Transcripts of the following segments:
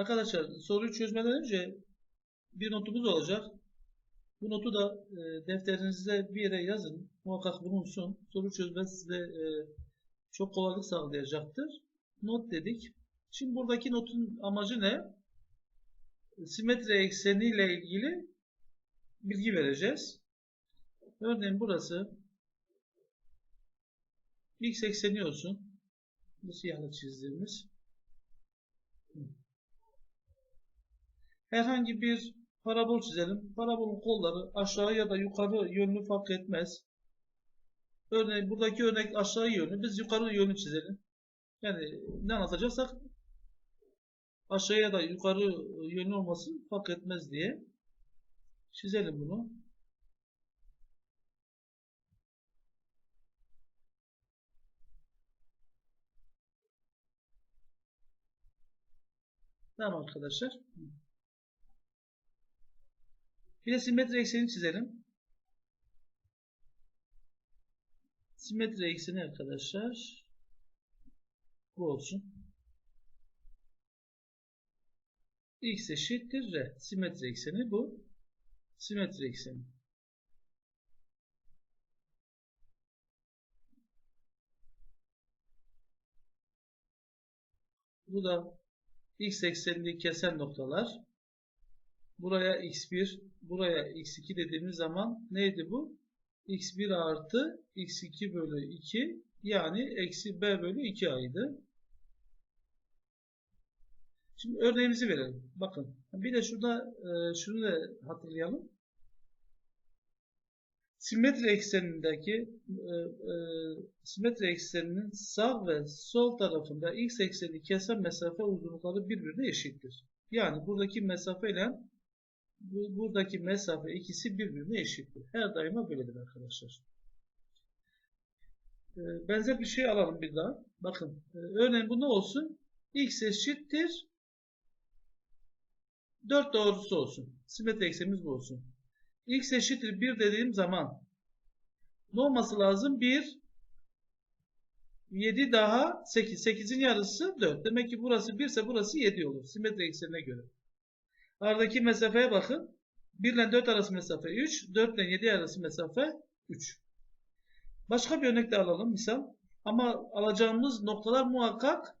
Arkadaşlar soruyu çözmeden önce bir notumuz olacak. Bu notu da e, defterinize bir yere yazın. Muhakkak bulunsun. Soru çözmesi size e, çok kolaylık sağlayacaktır. Not dedik. Şimdi buradaki notun amacı ne? Simetri ekseniyle ilgili bilgi vereceğiz. Örneğin burası x ekseni olsun. Bu siyahla çizdiğimiz. Herhangi bir parabol çizelim. Parabolun kolları aşağı ya da yukarı yönlü fark etmez. Örneğin buradaki örnek aşağı yönlü. Biz yukarı yönlü çizelim. Yani ne anlatacaksak aşağı ya da yukarı yönlü olması fark etmez diye çizelim bunu. Tamam arkadaşlar. Bir de simetri ekseni çizelim. Simetri ekseni arkadaşlar bu olsun. X eşittir R. Simetri ekseni bu. Simetri ekseni. Bu da x eksenini kesen noktalar. Buraya x1, buraya x2 dediğimiz zaman neydi bu? x1 artı x2 bölü 2 yani eksi b bölü 2a'ydı. Şimdi örneğimizi verelim. Bakın. Bir de şurada e, şunu da hatırlayalım. Simetri eksenindeki e, e, simetri ekseninin sağ ve sol tarafında x ekseni kesen mesafe uzunlukları birbirine eşittir. Yani buradaki mesafe ile bu, buradaki mesafe ikisi birbirine eşittir. Her daima böyledir arkadaşlar. E, benzer bir şey alalım bir daha. Bakın. E, örneğin bu ne olsun? x eşittir 4 doğrusu olsun. Simetri eksenimiz bu olsun. x eşittir 1 dediğim zaman ne olması lazım? 1 7 daha 8. 8'in yarısı 4. Demek ki burası 1 ise burası 7 olur. Simetri eksenine göre. Aradaki mesafeye bakın. 1 ile 4 arası mesafe 3. 4 ile 7 arası mesafe 3. Başka bir örnek de alalım misal. Ama alacağımız noktalar muhakkak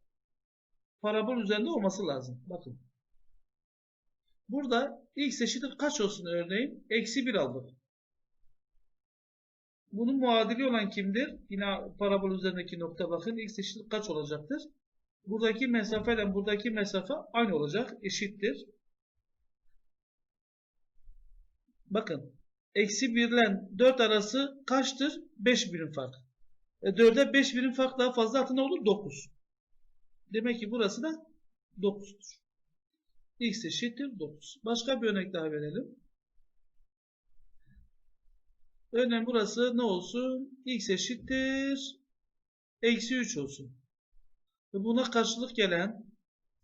parabol üzerinde olması lazım. Bakın. Burada x eşittir kaç olsun örneğin? Eksi 1 aldık. Bunun muadili olan kimdir? Yine parabol üzerindeki nokta bakın. x eşittir kaç olacaktır? Buradaki mesafe ile buradaki mesafe aynı olacak. Eşittir. Bakın. Eksi 1 ile 4 arası kaçtır? 5 birim fark. E 4'e 5 birim fark daha fazla atı ne olur? 9. Demek ki burası da 9'dur x eşittir 9. Başka bir örnek daha verelim. Örneğin burası ne olsun? x eşittir eksi 3 olsun. Ve buna karşılık gelen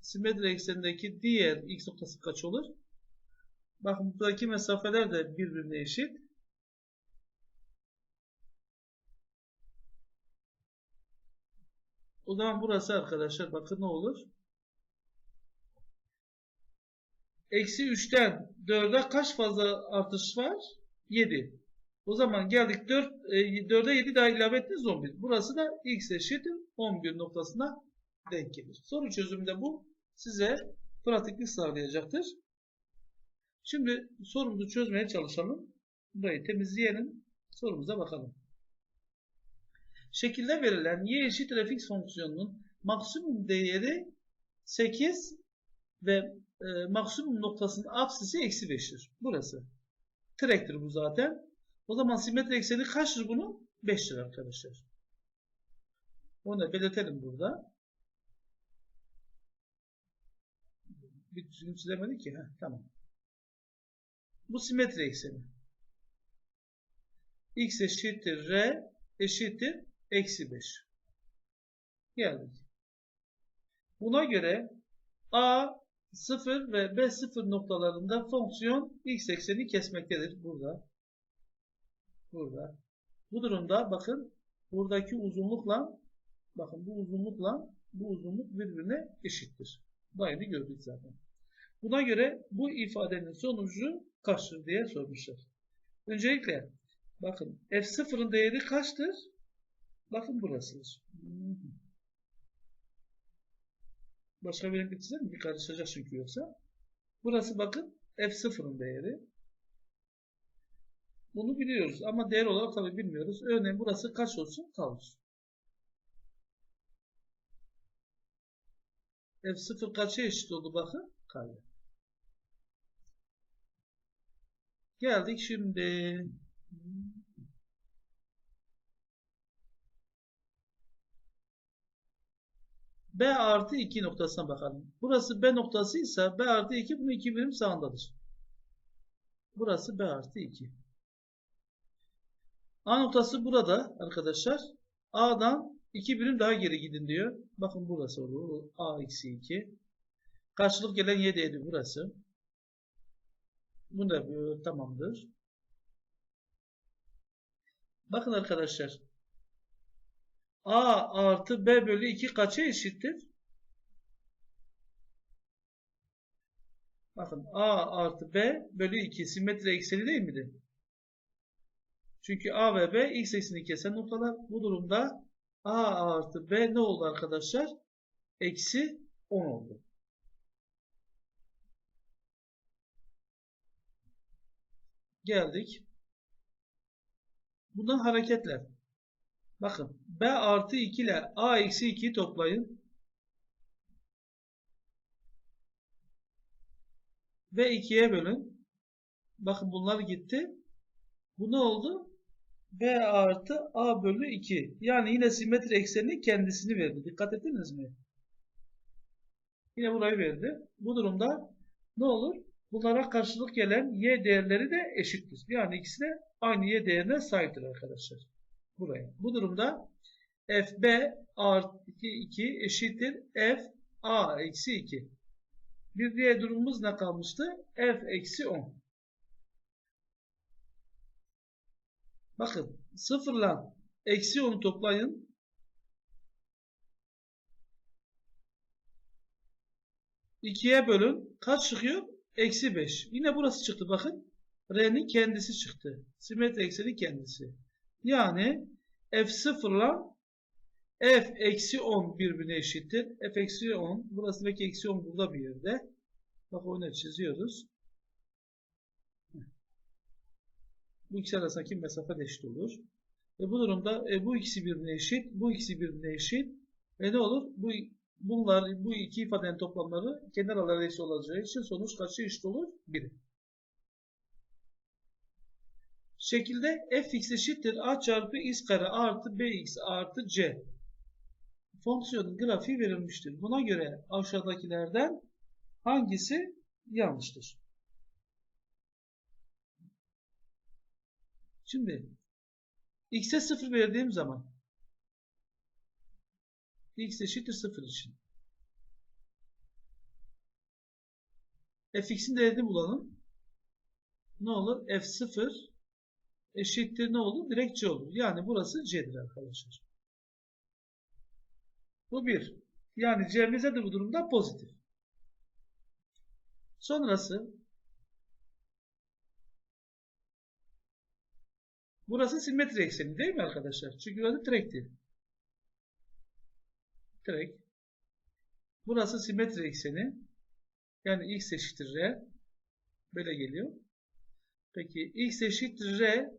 simetri eksenindeki diğer x noktası kaç olur? Bakın buradaki mesafeler de birbirine eşit. O zaman burası arkadaşlar bakın ne olur? Eksi 3'ten 4'e kaç fazla artış var? 7. O zaman geldik 4, e, 4'e 7 daha ilave ettiniz 11. Burası da x eşittir 11 noktasına denk gelir. Soru çözümünde bu size pratiklik sağlayacaktır. Şimdi sorumuzu çözmeye çalışalım. Burayı temizleyelim. Sorumuza bakalım. Şekilde verilen y eşittir fx fonksiyonunun maksimum değeri 8 ve e, maksimum noktasının apsisi eksi 5'tir. Burası. Trektir bu zaten. O zaman simetri ekseni kaçtır bunun? 5'tir arkadaşlar. Onu da belirtelim burada. Bir çizemedik ki. Heh, tamam. Bu simetri ekseni. x eşittir r eşittir eksi 5. Geldik. Buna göre a 0 ve B0 noktalarında fonksiyon x ekseni kesmektedir. Burada. Burada. Bu durumda bakın buradaki uzunlukla bakın bu uzunlukla bu uzunluk birbirine eşittir. Daimi gördük zaten. Buna göre bu ifadenin sonucu kaçtır diye sormuşlar. Öncelikle bakın f0'ın değeri kaçtır? Bakın burasıdır. Başka bir renk çizelim mi? Karışacak çünkü yoksa. Burası bakın f0'ın değeri. Bunu biliyoruz ama değer olarak tabi bilmiyoruz. Örneğin burası kaç olsun? Kalır. F0 kaça eşit oldu bakın? Kare. Geldik şimdi. B artı 2 noktasına bakalım. Burası B noktası ise B artı 2 bunun 2 birim sağındadır. Burası B artı 2. A noktası burada arkadaşlar. A'dan 2 birim daha geri gidin diyor. Bakın burası olur. A eksi 2. Karşılık gelen y değeri burası. Bunu da yapıyor. Tamamdır. Bakın arkadaşlar. A artı B bölü 2 kaça eşittir? Bakın A artı B bölü 2 simetri ekseni değil midir? Çünkü A ve B x eksenini kesen noktalar. Bu durumda A artı B ne oldu arkadaşlar? Eksi 10 oldu. Geldik. Bundan hareketle. Bakın B artı 2 ile A eksi 2'yi toplayın. Ve 2'ye bölün. Bakın bunlar gitti. Bu ne oldu? B artı A bölü 2. Yani yine simetri ekseninin kendisini verdi. Dikkat ettiniz mi? Yine burayı verdi. Bu durumda ne olur? Bunlara karşılık gelen y değerleri de eşittir. Yani ikisi de aynı y değerine sahiptir arkadaşlar. Buraya. Bu durumda fb artı 2 eşittir f a eksi 2. Bir diğer durumumuz ne kalmıştı? f eksi 10. Bakın sıfırla eksi 10'u toplayın. İkiye bölün. Kaç çıkıyor? Eksi 5. Yine burası çıktı bakın. R'nin kendisi çıktı. Simetri ekseni kendisi. Yani F0 ile F eksi 10 birbirine eşittir. F eksi 10. Burası belki eksi 10 burada bir yerde. Bak onu çiziyoruz. Bu ikisi arasındaki mesafe eşit olur. Ve bu durumda e, bu ikisi birbirine eşit, bu ikisi birbirine eşit. Ve ne olur? Bu bunlar, bu iki ifadenin toplamları kenar araları eşit olacağı için sonuç kaça eşit olur? 1. Şekilde fx eşittir a çarpı x kare artı bx artı c. Fonksiyonun grafiği verilmiştir. Buna göre aşağıdakilerden hangisi yanlıştır? Şimdi x'e 0 verdiğim zaman x eşittir 0 için. fx'in değerini bulalım. Ne olur? f0 eşittir ne olur? Direkt c olur. Yani burası c'dir arkadaşlar. Bu bir. Yani c'miz de bu durumda pozitif. Sonrası Burası simetri ekseni değil mi arkadaşlar? Çünkü burası direkti. Direk. Burası simetri ekseni. Yani x eşittir r. Böyle geliyor. Peki x eşittir r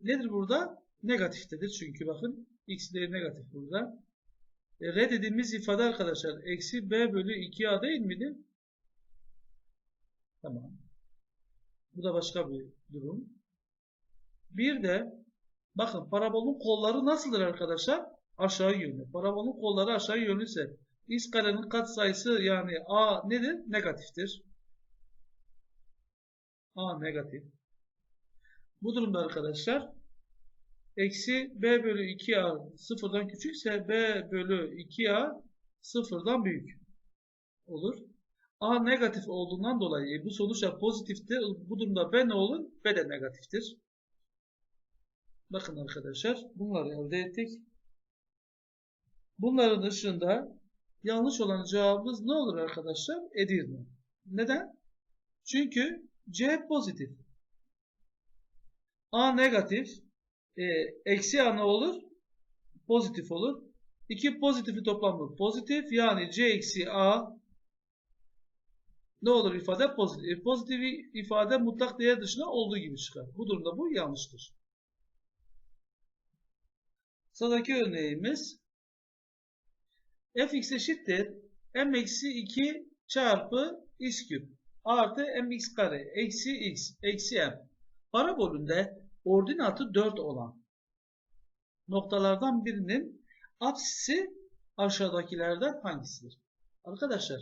nedir burada? Negatiftedir. Çünkü bakın x değeri negatif burada. E, r dediğimiz ifade arkadaşlar eksi b bölü 2a değil miydi? Tamam. Bu da başka bir durum. Bir de bakın parabolun kolları nasıldır arkadaşlar? Aşağı yönlü. Parabolun kolları aşağı yönlüyse x karenin katsayısı yani a nedir? Negatiftir. a negatif. Bu durumda arkadaşlar eksi b bölü 2a sıfırdan küçükse b bölü 2a sıfırdan büyük olur. a negatif olduğundan dolayı bu sonuçta pozitiftir. Bu durumda b ne olur? b de negatiftir. Bakın arkadaşlar bunları elde ettik. Bunların dışında yanlış olan cevabımız ne olur arkadaşlar? Edirne. Neden? Çünkü C pozitif. A negatif. E, eksi A ne olur? Pozitif olur. İki pozitifi toplamı pozitif. Yani C eksi A ne olur ifade? Pozitif. E, pozitif ifade mutlak değer dışında olduğu gibi çıkar. Bu durumda bu yanlıştır. Sıradaki örneğimiz fx eşittir m eksi 2 çarpı x küp artı mx kare eksi x eksi m. Parabolünde ordinatı 4 olan noktalardan birinin apsisi aşağıdakilerden hangisidir? Arkadaşlar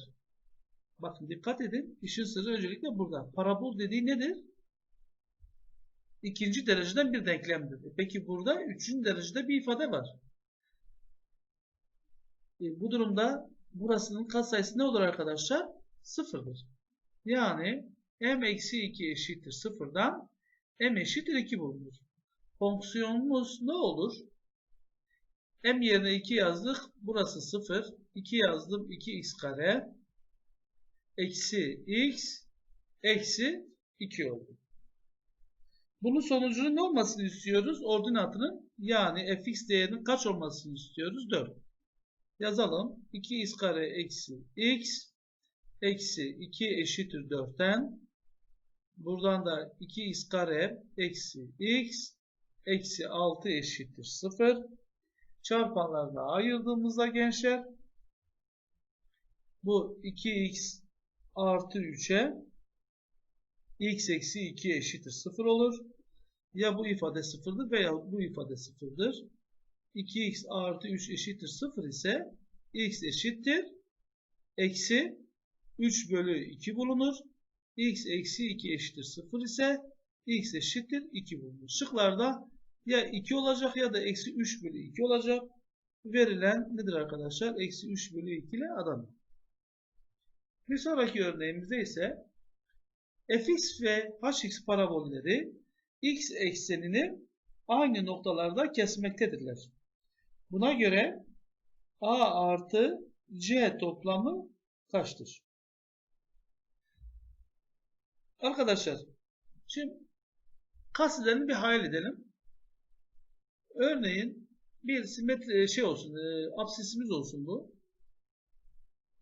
bakın dikkat edin. İşin sırrı öncelikle burada. Parabol dediği nedir? İkinci dereceden bir denklemdir. Peki burada üçüncü derecede bir ifade var. E, bu durumda burasının katsayısı ne olur arkadaşlar? Sıfırdır. Yani m eksi 2 eşittir sıfırdan m eşittir 2 bulunur. Fonksiyonumuz ne olur? m yerine 2 yazdık. Burası 0. 2 yazdım. 2x kare eksi x eksi 2 oldu. Bunun sonucunun ne olmasını istiyoruz? Ordinatının yani fx değerinin kaç olmasını istiyoruz? 4. Yazalım. 2x kare eksi x eksi 2 eşittir 4'ten buradan da 2x kare eksi x eksi 6 eşittir 0 çarpanlarına ayırdığımızda gençler bu 2x artı 3'e x eksi 2 eşittir 0 olur. Ya bu ifade 0'dır veya bu ifade 0'dır. 2x artı 3 eşittir 0 ise x eşittir eksi 3 bölü 2 bulunur. x eksi 2 eşittir 0 ise x eşittir 2 bulunur. Şıklarda ya 2 olacak ya da eksi 3 bölü 2 olacak. Verilen nedir arkadaşlar? Eksi 3 bölü 2 ile Adana. Bir sonraki örneğimizde ise fx ve hx parabolleri x eksenini aynı noktalarda kesmektedirler. Buna göre a artı c toplamı kaçtır? Arkadaşlar şimdi kasiderini bir hayal edelim. Örneğin bir simetri şey olsun, e, absisimiz olsun bu.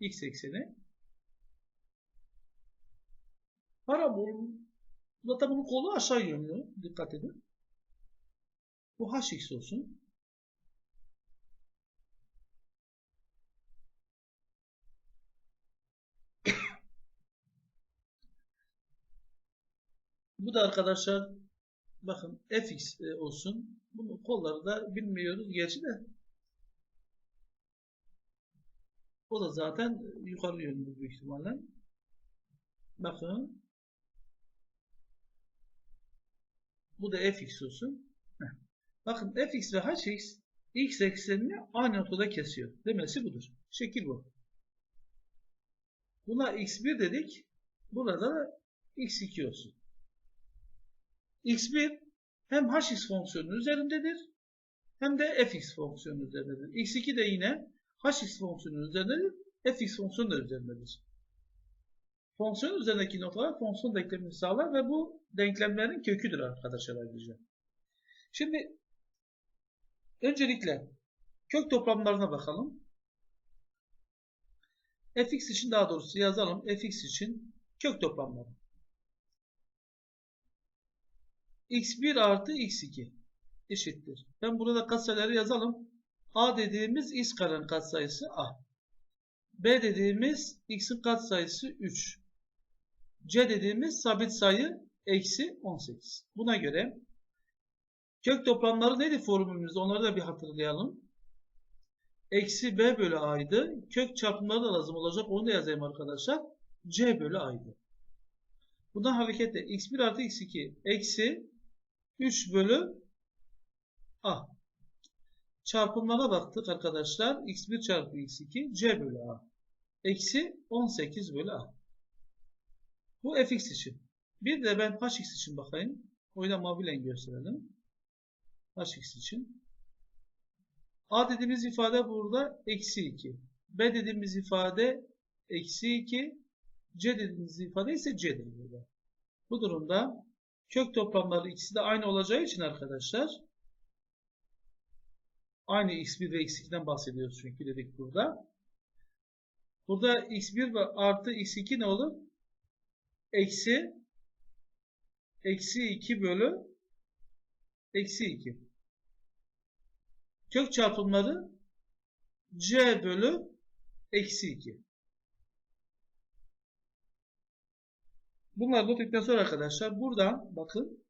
X ekseni. Parabol zaten bunun kolu aşağı yönlü. Dikkat edin. Bu hx olsun. Bu da arkadaşlar bakın fx e, olsun. Bunun kolları da bilmiyoruz gerçi de. O da zaten yukarı yönlü büyük ihtimalle. Bakın. Bu da fx olsun. Heh. Bakın fx ve hx x eksenini aynı noktada kesiyor. Demesi budur. Şekil bu. Buna x1 dedik. Burada da x2 olsun. X1 hem hx fonksiyonu üzerindedir hem de fx fonksiyonu üzerindedir. x2 de yine hx fonksiyonu üzerindedir. fx fonksiyonu da üzerindedir. Fonksiyon üzerindeki noktalar fonksiyon denklemini sağlar ve bu denklemlerin köküdür arkadaşlar ayrıca. Şimdi öncelikle kök toplamlarına bakalım. fx için daha doğrusu yazalım. fx için kök toplamları. X1 artı x2 eşittir. Ben burada katsayıları yazalım. a dediğimiz x karenin katsayısı a. b dediğimiz x'in katsayısı 3. c dediğimiz sabit sayı eksi 18. Buna göre kök toplamları neydi formülümüzde? Onları da bir hatırlayalım. Eksi b bölü a'ydı. Kök çarpımları da lazım olacak. Onu da yazayım arkadaşlar. c bölü a'ydı. Bundan hareketle x1 artı x2 eksi 3 bölü a. Çarpımlara baktık arkadaşlar. x1 çarpı x2 c bölü a. Eksi 18 bölü a. Bu fx için. Bir de ben hx için bakayım. O da maviyle gösterelim. hx için. a dediğimiz ifade burada eksi 2. b dediğimiz ifade eksi 2. C dediğimiz ifade ise C'dir burada. Bu durumda kök toplamları ikisi de aynı olacağı için arkadaşlar aynı x1 ve x2'den bahsediyoruz çünkü dedik burada. Burada x1 ve artı x2 ne olur? Eksi eksi 2 bölü eksi 2. Kök çarpımları c bölü eksi 2. Bunlar bulduktan sonra arkadaşlar buradan bakın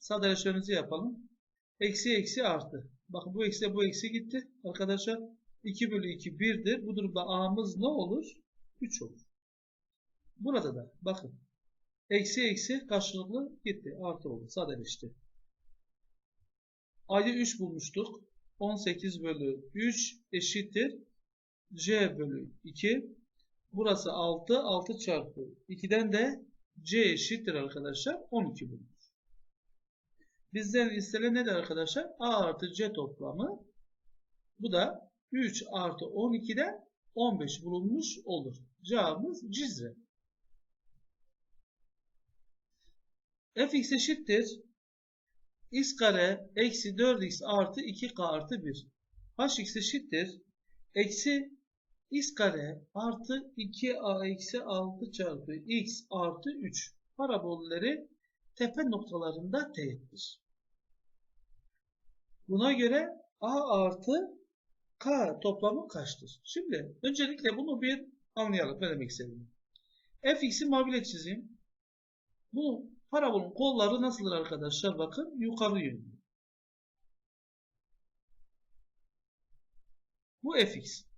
sadeleşmemizi yapalım. Eksi eksi artı. Bakın bu eksi bu eksi gitti. Arkadaşlar 2 bölü 2 1'dir. Bu durumda a'mız ne olur? 3 olur. Burada da bakın. Eksi eksi karşılıklı gitti. Artı oldu. Sadeleşti. A'yı 3 bulmuştuk. 18 bölü 3 eşittir. C bölü 2. Burası 6. 6 çarpı 2'den de C eşittir arkadaşlar. 12 bulunur. Bizden istenen nedir arkadaşlar? A artı C toplamı. Bu da 3 artı 12'den 15 bulunmuş olur. Cevabımız Cizre. fx eşittir. x kare eksi 4x artı 2k artı 1. hx eşittir. Eksi x kare artı 2a eksi 6 çarpı x artı 3 parabolleri tepe noktalarında teğettir. Buna göre a artı k toplamı kaçtır? Şimdi öncelikle bunu bir anlayalım. Ne demek istediğimi. fx'i mavile çizeyim. Bu parabolun kolları nasıldır arkadaşlar? Bakın yukarı yönlü. Bu fx.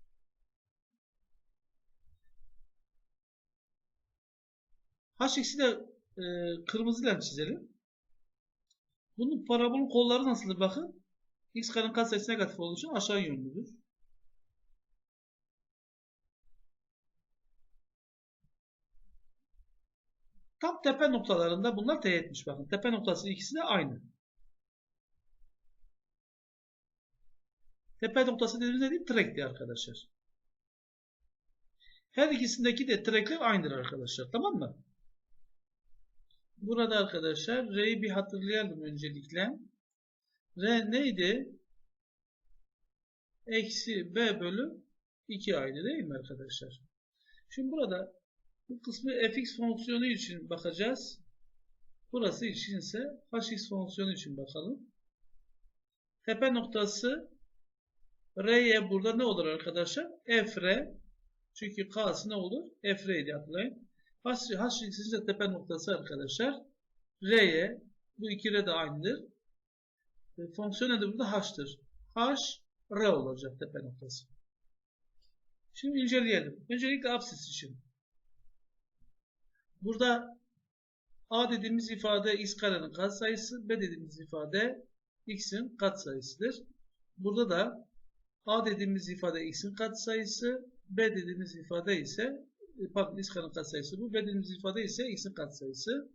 Hx'i de e, kırmızıyla çizelim. Bunun parabolun kolları nasıldır? Bakın. x karenin katsayısı negatif olduğu için aşağı yönlüdür. Tam tepe noktalarında bunlar teğetmiş. Bakın tepe noktası ikisi de aynı. Tepe noktası dediğimiz ne değil? Trekti arkadaşlar. Her ikisindeki de trekler aynıdır arkadaşlar. Tamam mı? Burada arkadaşlar R'yi bir hatırlayalım öncelikle. R neydi? Eksi B bölü 2 aynı değil mi arkadaşlar? Şimdi burada bu kısmı fx fonksiyonu için bakacağız. Burası için ise hx fonksiyonu için bakalım. Tepe noktası R'ye burada ne olur arkadaşlar? F R. Çünkü K'sı ne olur? F R hatırlayın. Hx ise tepe noktası arkadaşlar. R'ye bu iki R de aynıdır. E, fonksiyon adı burada H'tır. H R olacak tepe noktası. Şimdi inceleyelim. Öncelikle absis için. Burada A dediğimiz ifade x karenin katsayısı, B dediğimiz ifade x'in katsayısıdır. Burada da A dediğimiz ifade x'in katsayısı, B dediğimiz ifade ise pardon x karenin katsayısı bu, B dediğimiz ifade ise x'in katsayısı.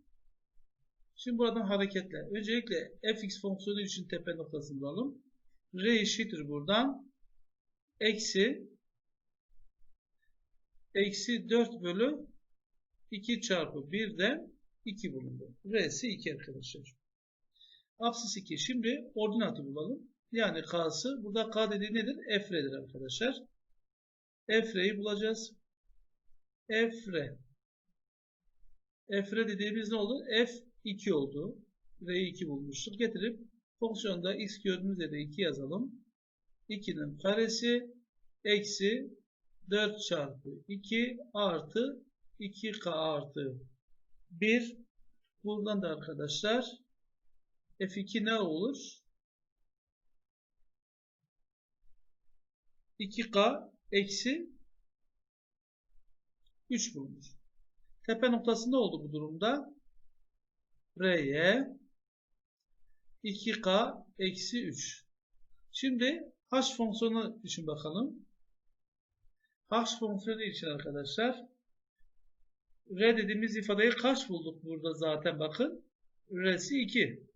Şimdi buradan hareketle. Öncelikle fx fonksiyonu için tepe noktasını bulalım. R eşittir buradan. Eksi eksi 4 bölü 2 çarpı 1'den 2 bulundu. R'si 2 arkadaşlar. Apsis 2. Şimdi ordinatı bulalım. Yani K'sı. Burada K dediği nedir? F R'dir arkadaşlar. F R'yi bulacağız. F R dediğimiz ne oldu? F 2 oldu. R'yi 2 bulmuştuk. Getirip fonksiyonda x gördüğümüz yerde 2 yazalım. 2'nin karesi eksi 4 çarpı 2 artı 2k artı 1 buradan da arkadaşlar f2 ne olur? 2k eksi 3 bulunur. Tepe noktası ne oldu bu durumda? R'ye 2k eksi 3. Şimdi h fonksiyonu için bakalım. h fonksiyonu için arkadaşlar R dediğimiz ifadeyi kaç bulduk burada zaten bakın. R'si 2.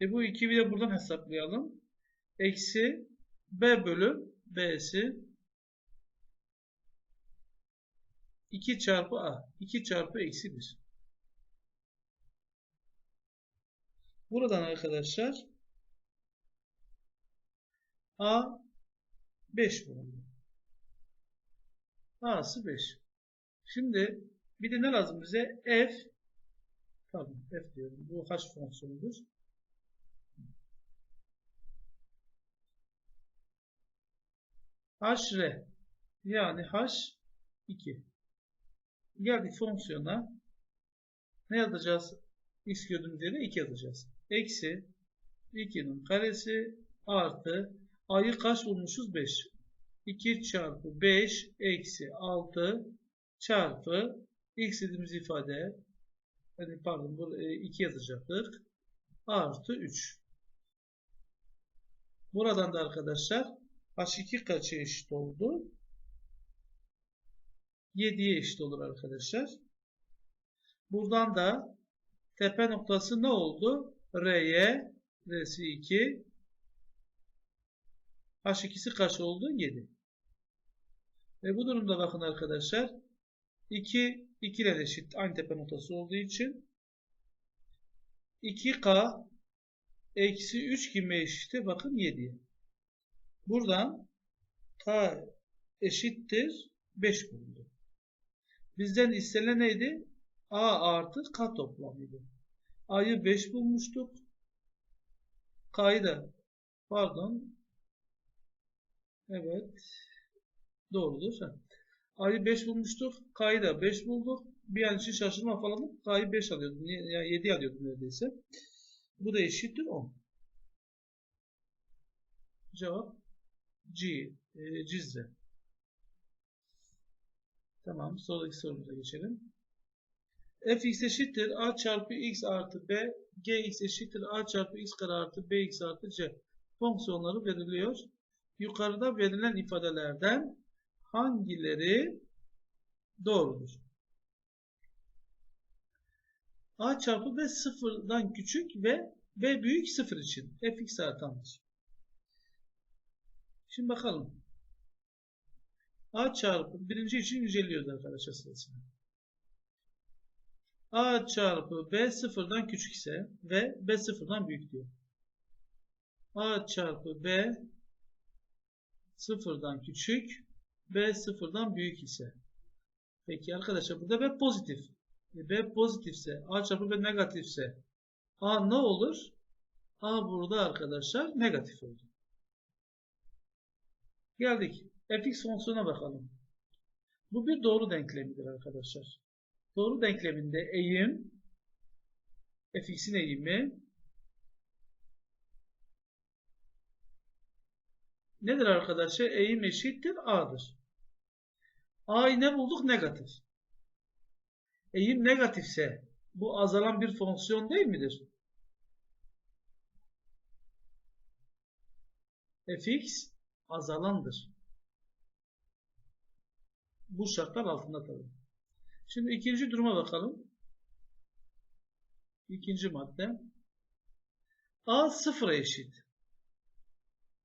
E bu 2'yi de buradan hesaplayalım. Eksi B bölü B'si 2 çarpı a. 2 çarpı eksi 1. Buradan arkadaşlar a 5 bulundu. a'sı 5. Şimdi bir de ne lazım bize? f pardon f diyorum. Bu h fonksiyonudur. h r yani h 2. Geldik fonksiyona. Ne yazacağız? x gördüğümüz yere 2 yazacağız. Eksi 2'nin karesi artı a'yı kaç bulmuşuz? 5. 2 çarpı 5 eksi 6 çarpı x dediğimiz ifade hani pardon bu 2 yazacaktık. Artı 3. Buradan da arkadaşlar h2 kaça eşit oldu? 7'ye eşit olur arkadaşlar. Buradan da tepe noktası ne oldu? R'ye R'si 2 H2'si kaç oldu? 7. Ve bu durumda bakın arkadaşlar 2 2 ile eşit aynı tepe noktası olduğu için 2K eksi 3 kime eşittir? Bakın 7'ye. Buradan K eşittir 5 bulundu. Bizden istenen neydi? A artı K toplamıydı. A'yı 5 bulmuştuk. K'yı da pardon evet doğrudur. A'yı 5 bulmuştuk. K'yı da 5 bulduk. Bir an için şaşırma falan. K'yı 5 alıyordum. Yani 7 alıyordum neredeyse. Bu da eşittir 10. Cevap C. E, Cizre. Tamam. Sonraki sorumuza geçelim. fx eşittir a çarpı x artı b, gx eşittir a çarpı x kare artı bx artı c fonksiyonları veriliyor. Yukarıda verilen ifadelerden hangileri doğrudur? a çarpı b sıfırdan küçük ve b büyük sıfır için fx artandır. Şimdi bakalım. A çarpı birinci için yüceliyoruz arkadaşlar sırasını. A çarpı B sıfırdan küçük ise ve B sıfırdan büyük diyor. A çarpı B sıfırdan küçük B sıfırdan büyük ise. Peki arkadaşlar burada B pozitif. E, B pozitifse A çarpı B negatifse A ne olur? A burada arkadaşlar negatif oldu. Geldik fx fonksiyona bakalım. Bu bir doğru denklemidir arkadaşlar. Doğru denkleminde eğim fx'in eğimi nedir arkadaşlar? Eğim eşittir a'dır. a'yı ne bulduk? Negatif. Eğim negatifse bu azalan bir fonksiyon değil midir? fx azalandır bu şartlar altında tabii. Şimdi ikinci duruma bakalım. İkinci madde. A sıfıra eşit.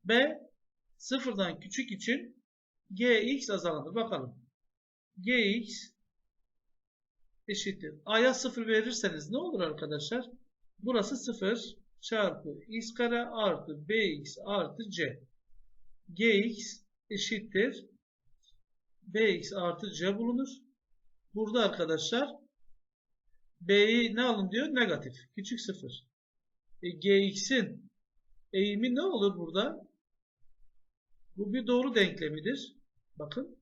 B sıfırdan küçük için gx azalanır. Bakalım. gx eşittir. A'ya sıfır verirseniz ne olur arkadaşlar? Burası sıfır çarpı x kare artı bx artı c. gx eşittir bx artı c bulunur. Burada arkadaşlar b'yi ne alın diyor? Negatif. Küçük sıfır. E, gx'in eğimi ne olur burada? Bu bir doğru denklemidir. Bakın.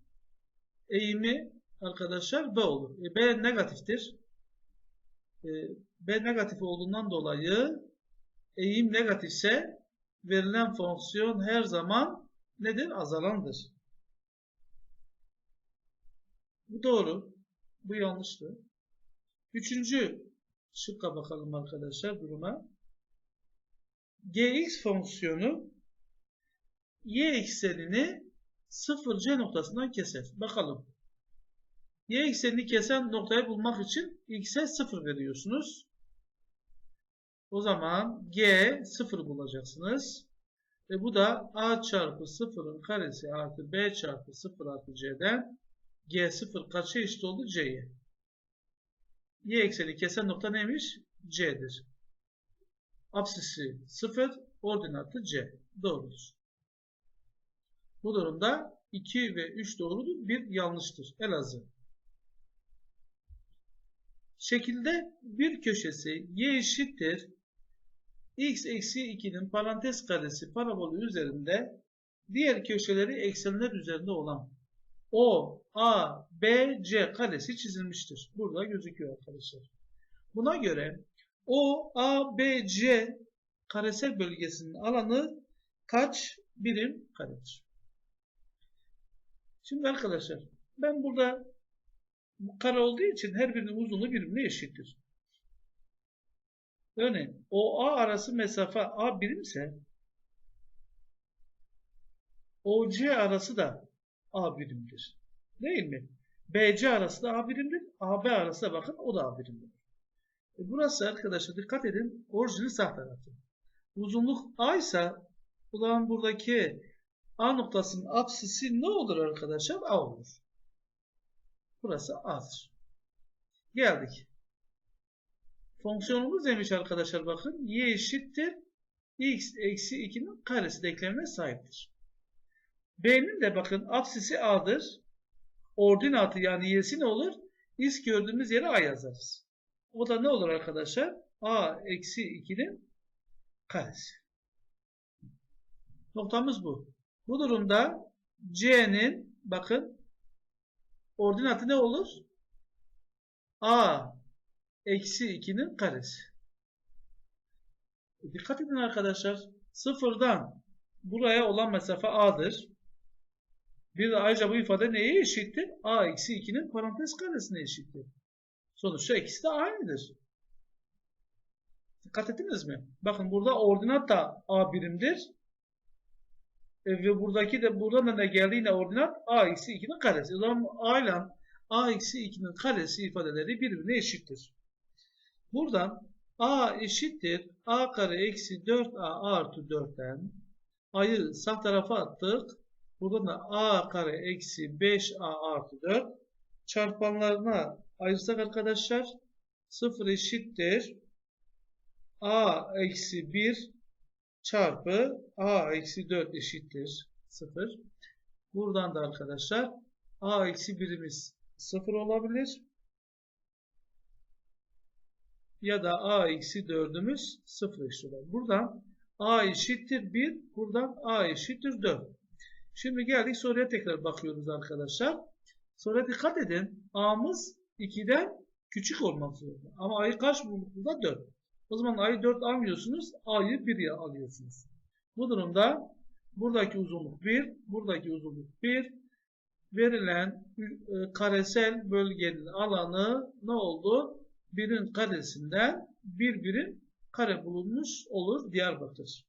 Eğimi arkadaşlar b olur. E, b negatiftir. E, b negatif olduğundan dolayı eğim negatifse verilen fonksiyon her zaman nedir? Azalandır. Bu doğru. Bu yanlıştı. Üçüncü şıkka bakalım arkadaşlar duruma. gx fonksiyonu y eksenini 0c noktasından keser. Bakalım. y eksenini kesen noktayı bulmak için x'e 0 veriyorsunuz. O zaman g 0 bulacaksınız. Ve bu da a çarpı 0'ın karesi artı b çarpı 0 artı c'den G0 kaça eşit oldu? C'ye. Y ekseni kesen nokta neymiş? C'dir. Apsisi 0, ordinatı C. Doğrudur. Bu durumda 2 ve 3 doğrudur. 1 yanlıştır. Elazığ. Şekilde bir köşesi y eşittir x eksi 2'nin parantez karesi parabolü üzerinde diğer köşeleri eksenler üzerinde olan O, A, B, C karesi çizilmiştir. Burada gözüküyor arkadaşlar. Buna göre O, A, B, C karesel bölgesinin alanı kaç birim karedir? Şimdi arkadaşlar ben burada bu kare olduğu için her birinin uzunluğu birbirine eşittir. Örneğin OA arası mesafe A birimse OC arası da A birimdir. Değil mi? BC arası da A birimdir. AB arası da bakın o da A birimdir. E burası arkadaşlar dikkat edin orijinin sağ tarafı. Uzunluk A ise o buradaki A noktasının apsisi ne olur arkadaşlar? A olur. Burası A'dır. Geldik. Fonksiyonumuz neymiş arkadaşlar bakın. Y eşittir. X eksi 2'nin karesi denklemine sahiptir. B'nin de bakın apsisi A'dır. Ordinatı yani y'si ne olur? X gördüğümüz yere A yazarız. O da ne olur arkadaşlar? A eksi 2'nin karesi. Noktamız bu. Bu durumda C'nin bakın ordinatı ne olur? A eksi 2'nin karesi. Dikkat edin arkadaşlar. Sıfırdan buraya olan mesafe A'dır. Bir de ayrıca bu ifade neye eşittir? A eksi 2'nin parantez karesine eşittir. Sonuçta ikisi de aynıdır. Dikkat ettiniz mi? Bakın burada ordinat da A birimdir. E, ve buradaki de buradan da geldi yine ordinat A eksi 2'nin karesi. O zaman A ile A eksi 2'nin karesi ifadeleri birbirine eşittir. Buradan A eşittir A kare eksi 4A artı 4'ten A'yı sağ tarafa attık. Buradan da A kare eksi 5A artı 4 çarpanlarına ayırsak arkadaşlar 0 eşittir A eksi 1 çarpı A eksi 4 eşittir 0. Buradan da arkadaşlar A eksi 1'imiz 0 olabilir. Ya da A eksi 4'ümüz 0 eşit olur. Buradan A eşittir 1. Buradan A eşittir 4. Şimdi geldik soruya tekrar bakıyoruz arkadaşlar. Soruya dikkat edin. A'mız 2'den küçük olmak zorunda. Ama A'yı kaç bulduğunda 4. O zaman A'yı 4 almıyorsunuz. A'yı 1'ye alıyorsunuz. Bu durumda buradaki uzunluk 1, buradaki uzunluk 1. Verilen e, karesel bölgenin alanı ne oldu? 1'in karesinden bir birim kare bulunmuş olur Diyarbakır.